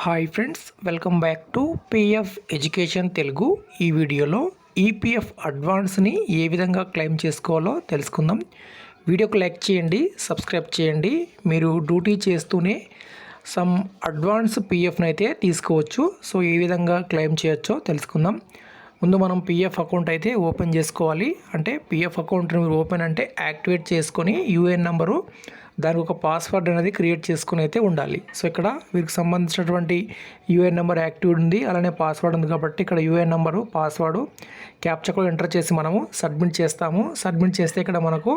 Hi friends welcome back to PF education Telugu ఈ వీడియోలో EPF అడ్వాన్స్ని ఏ విధంగా క్లెయిమ్ చేసుకోవాలో తెలుసుకుందాం. వీడియోకి లైక్ చేయండి సబ్స్క్రైబ్ చేయండి. మీరు డ్యూటీ చేస్తూనే సమ్ అడ్వాన్స్ పిఎఫ్ని అయితే తీసుకోవచ్చు. సో ఏ విధంగా క్లెయిమ్ చేయొచ్చో తెలుసుకుందాం. ముందు మనం పిఎఫ్ అకౌంట్ అయితే ఓపెన్ చేసుకోవాలి. అంటే పిఎఫ్ అకౌంట్ ఓపెన్ అంటే యాక్టివేట్ చేసుకొని యూఏఎన్ నెంబరు దానికి ఒక పాస్వర్డ్ అనేది క్రియేట్ చేసుకుని అయితే ఉండాలి. సో ఇక్కడ వీరికి సంబంధించినటువంటి యూఏఎన్ నెంబర్ యాక్టివ్ ఉంది. అలానే పాస్వర్డ్ ఉంది కాబట్టి ఇక్కడ యూఏఎన్ నెంబరు పాస్వర్డ్ క్యాప్చర్ కూడా ఎంటర్ చేసి మనము సబ్మిట్ చేస్తాము. సబ్మిట్ చేస్తే ఇక్కడ మనకు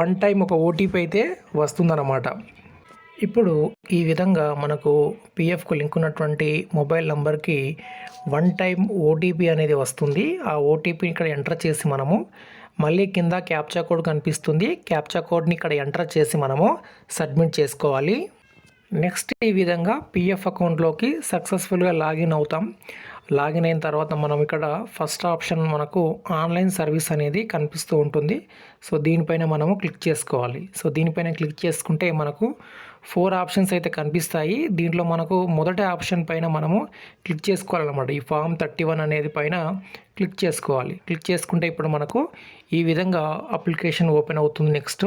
వన్ టైం ఒక ఓటీపీ అయితే వస్తుందన్నమాట. ఇప్పుడు ఈ విధంగా మనకు పిఎఫ్కు లింక్ ఉన్నటువంటి మొబైల్ నంబర్కి వన్ టైం ఓటీపీ అనేది వస్తుంది. ఆ ఓటీపీని ఇక్కడ ఎంటర్ చేసి మనము మళ్ళీ కింద క్యాప్చా కోడ్ కనిపిస్తుంది. క్యాప్చా కోడ్ని ఇక్కడ ఎంటర్ చేసి మనము సబ్మిట్ చేసుకోవాలి. నెక్స్ట్ ఈ విధంగా పిఎఫ్ అకౌంట్లోకి సక్సెస్ఫుల్గా లాగిన్ అవుతాం. లాగిన్ అయిన తర్వాత మనం ఇక్కడ ఫస్ట్ ఆప్షన్ మనకు ఆన్లైన్ సర్వీస్ అనేది కనిపిస్తూ ఉంటుంది. సో దీనిపైన మనము క్లిక్ చేసుకోవాలి. సో దీనిపైన క్లిక్ చేసుకుంటే మనకు ఫోర్ ఆప్షన్స్ అయితే కనిపిస్తాయి. దీంట్లో మనకు మొదటి ఆప్షన్ పైన మనము క్లిక్ చేసుకోవాలన్నమాట. ఈ ఫామ్ థర్టీ వన్ అనేది పైన క్లిక్ చేసుకోవాలి. క్లిక్ చేసుకుంటే ఇప్పుడు మనకు ఈ విధంగా అప్లికేషన్ ఓపెన్ అవుతుంది నెక్స్ట్.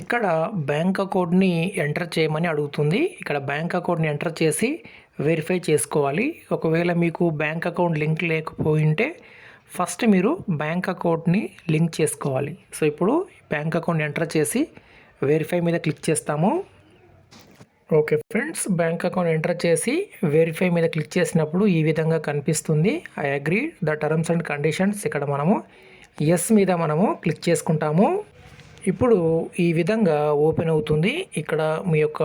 ఇక్కడ బ్యాంక్ అకౌంట్ని ఎంటర్ చేయమని అడుగుతుంది. ఇక్కడ బ్యాంక్ అకౌంట్ని ఎంటర్ చేసి వెరిఫై చేసుకోవాలి. ఒకవేళ మీకు బ్యాంక్ అకౌంట్ లింక్ లేకపోయింటే ఫస్ట్ మీరు బ్యాంక్ అకౌంట్ని లింక్ చేసుకోవాలి. సో ఇప్పుడు బ్యాంక్ అకౌంట్ ఎంటర్ చేసి వెరిఫై మీద క్లిక్ చేస్తాము. Okay friends bank account enter చేసి వెరిఫై మీద క్లిక్ చేసినప్పుడు ఈ విధంగా కనిపిస్తుంది. I agree the terms and conditions. ఇక్కడ మనము ఎస్ మీద మనము క్లిక్ చేసుకుంటాము. ఇప్పుడు ఈ విధంగా ఓపెన్ అవుతుంది. ఇక్కడ మీ యొక్క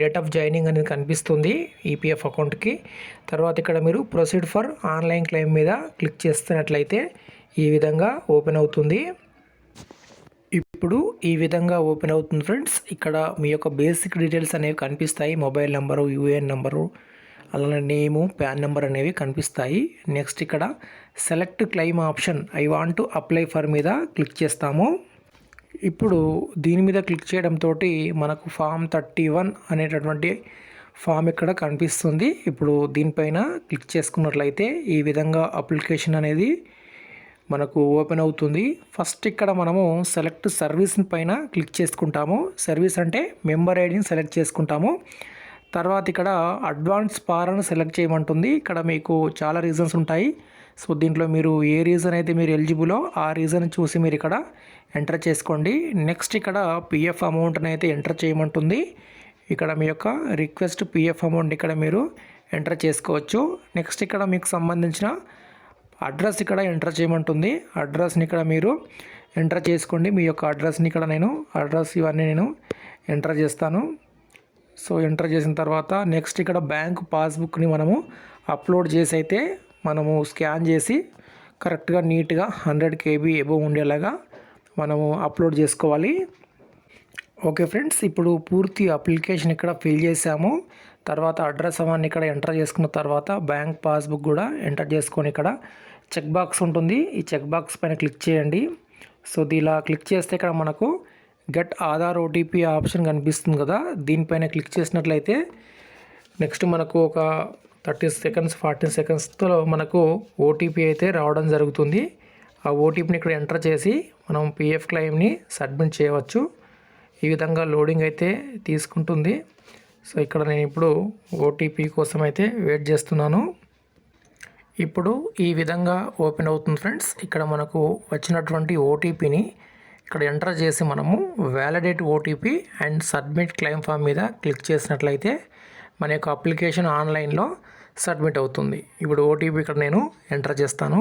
డేట్ ఆఫ్ జాయినింగ్ అనేది కనిపిస్తుంది ఈపీఎఫ్ అకౌంట్కి. తర్వాత ఇక్కడ మీరు ప్రొసీడ్ ఫర్ ఆన్లైన్ క్లెయిమ్ మీద క్లిక్ చేస్తున్నట్లయితే ఈ విధంగా ఓపెన్ అవుతుంది. ఇప్పుడు ఈ విధంగా ఓపెన్ అవుతుంది ఫ్రెండ్స్. ఇక్కడ మీ యొక్క బేసిక్ డీటెయిల్స్ అనేవి కనిపిస్తాయి. మొబైల్ నెంబరు యూఏఎన్ నెంబరు అలానే నేము ప్యాన్ నెంబర్ అనేవి కనిపిస్తాయి. నెక్స్ట్ ఇక్కడ select claim option I want to apply for మీద క్లిక్ చేస్తాము. ఇప్పుడు దీని మీద క్లిక్ చేయడంతో మనకు ఫామ్ థర్టీ వన్ అనేటటువంటి ఫామ్ ఇక్కడ కనిపిస్తుంది. ఇప్పుడు దీనిపైన క్లిక్ చేసుకున్నట్లయితే ఈ విధంగా అప్లికేషన్ అనేది మనకు ఓపెన్ అవుతుంది. ఫస్ట్ ఇక్కడ మనము సెలెక్ట్ సర్వీస్ పైన క్లిక్ చేసుకుంటాము. సర్వీస్ అంటే మెంబర్ ఐడిని సెలెక్ట్ చేసుకుంటాము. తర్వాత ఇక్కడ అడ్వాన్స్ పారను సెలెక్ట్ చేయమంటుంది. ఇక్కడ మీకు చాలా రీజన్స్ ఉంటాయి. సో దీంట్లో మీరు ఏ రీజన్ అయితే మీరు ఎలిజిబులో ఆ రీజన్ చూసి మీరు ఇక్కడ ఎంటర్ చేసుకోండి. నెక్స్ట్ ఇక్కడ పిఎఫ్ అమౌంట్ని అయితే ఎంటర్ చేయమంటుంది. ఇక్కడ మీ యొక్క రిక్వెస్ట్ పిఎఫ్ అమౌంట్ ఇక్కడ మీరు ఎంటర్ చేసుకోవచ్చు. నెక్స్ట్ ఇక్కడ మీకు సంబంధించిన అడ్రస్ ఇక్కడ ఎంటర్ చేయమంటుంది. అడ్రస్ని ఇక్కడ మీరు ఎంటర్ చేసుకోండి. మీ యొక్క అడ్రస్ని ఇక్కడ నేను అడ్రస్ ఇవన్నీ నేను ఎంటర్ చేస్తాను. సో ఎంటర్ చేసిన తర్వాత నెక్స్ట్ ఇక్కడ బ్యాంక్ పాస్బుక్ని మనము అప్లోడ్ చేసి అయితే మనము స్కాన్ చేసి కరెక్ట్గా నీట్గా హండ్రెడ్ కేబీ ఎబో ఉండేలాగా మనము అప్లోడ్ చేసుకోవాలి. ఓకే ఫ్రెండ్స్ ఇప్పుడు పూర్తి అప్లికేషన్ ఇక్కడ ఫిల్ చేసాము తర్వాత అడ్రస్ అవన్నీ ఇక్కడ ఎంటర్ చేసుకున్న తర్వాత బ్యాంక్ పాస్బుక్ కూడా ఎంటర్ చేసుకొని ఇక్కడ చెక్ బాక్స్ ఉంటుంది. ఈ చెక్ బాక్స్ పైన క్లిక్ చేయండి. సో ఇలా క్లిక్ చేస్తే ఇక్కడ మనకు గెట్ ఆధార్ ఓటీపీ ఆప్షన్ కనిపిస్తుంది కదా. దీనిపైన క్లిక్ చేసినట్లయితే నెక్స్ట్ మనకు ఒక థర్టీ సెకండ్స్ ఫార్టీ సెకండ్స్తో మనకు ఓటీపీ అయితే రావడం జరుగుతుంది. ఆ ఓటీపీని ఇక్కడ ఎంటర్ చేసి మనం పిఎఫ్ క్లెయిమ్ని సబ్మిట్ చేయవచ్చు. ఈ విధంగా లోడింగ్ అయితే తీసుకుంటుంది. సో ఇక్కడ నేను ఇప్పుడు ఓటీపీ కోసం అయితే వెయిట్ చేస్తున్నాను. ఇప్పుడు ఈ విధంగా ఓపెన్ అవుతుంది ఫ్రెండ్స్. ఇక్కడ మనకు వచ్చినటువంటి ఓటీపీని ఇక్కడ ఎంటర్ చేసి మనము validate OTP and submit claim form మీద క్లిక్ చేసినట్లయితే మన యొక్క అప్లికేషన్ ఆన్లైన్లో సబ్మిట్ అవుతుంది. ఇప్పుడు ఓటీపీ ఇక్కడ నేను ఎంటర్ చేస్తాను.